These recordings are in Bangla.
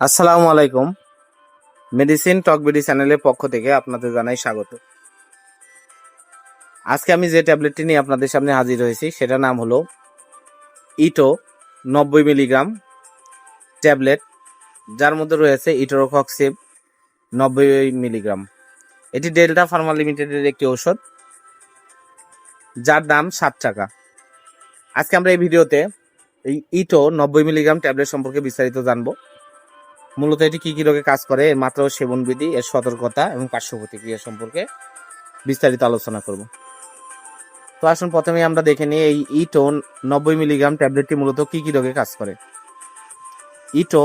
আসসালামু আলাইকুম। মেডিসিন টক বিডি চ্যানেলের পক্ষ থেকে আপনাদের জানাই স্বাগত। আজকে আমি যে ট্যাবলেটটি নিয়ে আপনাদের সামনে হাজির হয়েছি, সেটার নাম হলো ইটো নব্বই মিলিগ্রাম ট্যাবলেট, যার মধ্যে রয়েছে ইটোরোকক্সিব নব্বই মিলিগ্রাম। এটি ডেল্টা ফার্মা লিমিটেডের একটি ঔষধ, যার দাম সাত টাকা। আজকে আমরা এই ভিডিওতে এই ইটো নব্বই মিলিগ্রাম ট্যাবলেট সম্পর্কে বিস্তারিত জানব। মূলত এটি কি কি রোগে কাজ করে, এর মাত্রা ও সেবন বিধি, এর সতর্কতা এবং পার্শ্ব প্রতিক্রিয়া সম্পর্কে বিস্তারিত আলোচনা করব। তো আসুন প্রথমে আমরা দেখে নিই এই ইটো নব্বই মিলিগ্রাম ট্যাবলেটটি মূলত কি কি রোগে কাজ করে। ইটো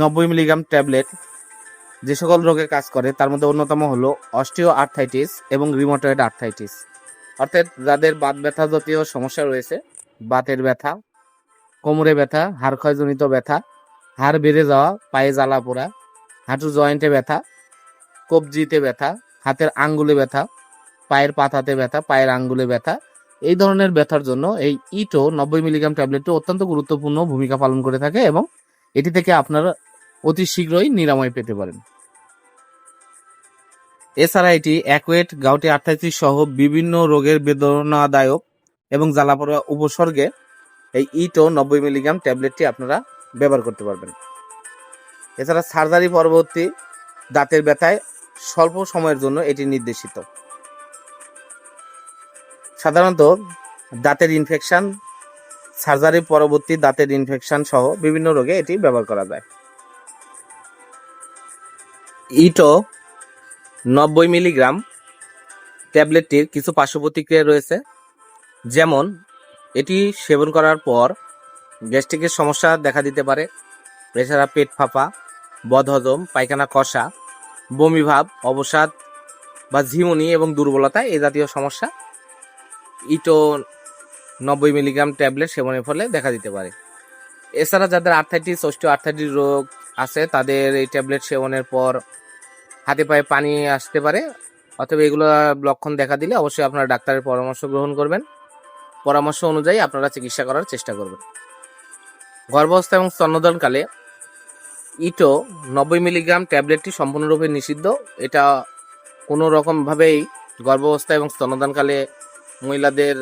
নব্বই মিলিগ্রাম ট্যাবলেট যে সকল রোগে কাজ করে, তার মধ্যে অন্যতম হলো অস্টিও আর্থাইটিস এবং রিমোটয়েড আর্থাইটিস। অর্থাৎ যাদের বাত ব্যথা জাতীয় সমস্যা রয়েছে, বাতের ব্যথা, কোমরে ব্যথা, হাড়ক্ষয়জনিত ব্যথা হাড় বেড়ে যাওয়া, পায়ে জ্বালা পোড়া হাঁটু জয়েন্টে ব্যথা, কবজিতে ব্যথা, হাতের আঙ্গুলে ব্যথা, পায়ের পাতাতে ব্যথা, পায়ের আঙ্গুলে ব্যথা, এই ধরনের ব্যথার জন্য এই ইটো নব্বই মিলিগ্রাম ট্যাবলেটটি অত্যন্ত গুরুত্বপূর্ণ ভূমিকা পালন করে থাকে এবং এটি থেকে আপনারা অতি শীঘ্রই নিরাময় পেতে পারেন। এছাড়া এটি অ্যাকুয়েট, গাউটি আর্থাইটিস সহ বিভিন্ন রোগের বেদনাদায়ক এবং জ্বালাপোড়া উপসর্গে এই ইটো নব্বই মিলিগ্রাম ট্যাবলেটটি আপনারা ব্যবহার করতে পারবেন। এছাড়া সার্জারি পরবর্তী দাঁতের ব্যথায় স্বল্প সময়ের জন্য এটি নির্দেশিত। সাধারণত দাঁতের ইনফেকশান সার্জারি পরবর্তী দাঁতের ইনফেকশান সহ বিভিন্ন রোগে এটি ব্যবহার করা যায়। ইটো নব্বই মিলিগ্রাম ট্যাবলেটটির কিছু পার্শ্ব প্রতিক্রিয়া রয়েছে। যেমন, এটি সেবন করার পর গ্যাস্ট্রিকের সমস্যা দেখা দিতে পারে। এছাড়া পেট ফাঁপা, বদহজম, পায়খানা কষা বমিভাব অবসাদ বা ঝিমুনি এবং দুর্বলতা এই জাতীয় সমস্যা। ইটো নব্বই মিলিগ্রাম ট্যাবলেট সেবনের ফলে দেখা দিতে পারে। এছাড়া যাদের আর্থাইটিস অস্টিও আর্থাইটিস রোগ আছে, তাদের এই ট্যাবলেট সেবনের পর হাতে পায়ে পানি আসতে পারে। অথবা এগুলো লক্ষণ দেখা দিলে অবশ্যই আপনারা ডাক্তারের পরামর্শ গ্রহণ করবেন। পরামর্শ অনুযায়ী আপনারা চিকিৎসা করার চেষ্টা করবেন। গর্ভাবস্থা এবং স্তন্যদানকালে ইটো নব্বই মিলিগ্রাম ট্যাবলেটটি সম্পূর্ণরূপে নিষিদ্ধ। এটা কোনো রকমভাবেই গর্ভাবস্থা এবং স্তন্যদানকালে মহিলাদের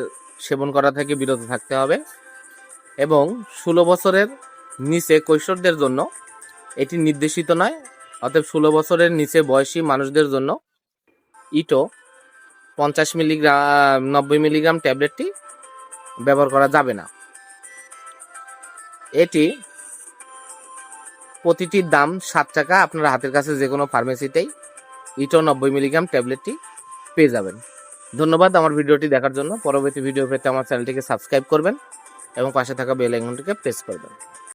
সেবন করা থেকে বিরত থাকতে হবে এবং ষোলো বছরের নিচে কৈশোরদের জন্য এটি নির্দেশিত নয়। অতএব ষোলো বছরের নিচে বয়সী মানুষদের জন্য ইটো পঞ্চাশ মিলিগ্রাম নব্বই মিলিগ্রাম ট্যাবলেটটি ব্যবহার করা যাবে না। এটি প্রতিটির দাম সাত টাকা। আপনার হাতের কাছে যে কোনো ফার্মেসিতেই ইটো নব্বই মিলিগ্রাম ট্যাবলেটটি পেয়ে যাবেন। ধন্যবাদ আমার ভিডিওটি দেখার জন্য। পরবর্তী ভিডিও পেতে আমার চ্যানেলটিকে সাবস্ক্রাইব করবেন এবং পাশে থাকা বেল আইকনটিকে প্রেস করবেন।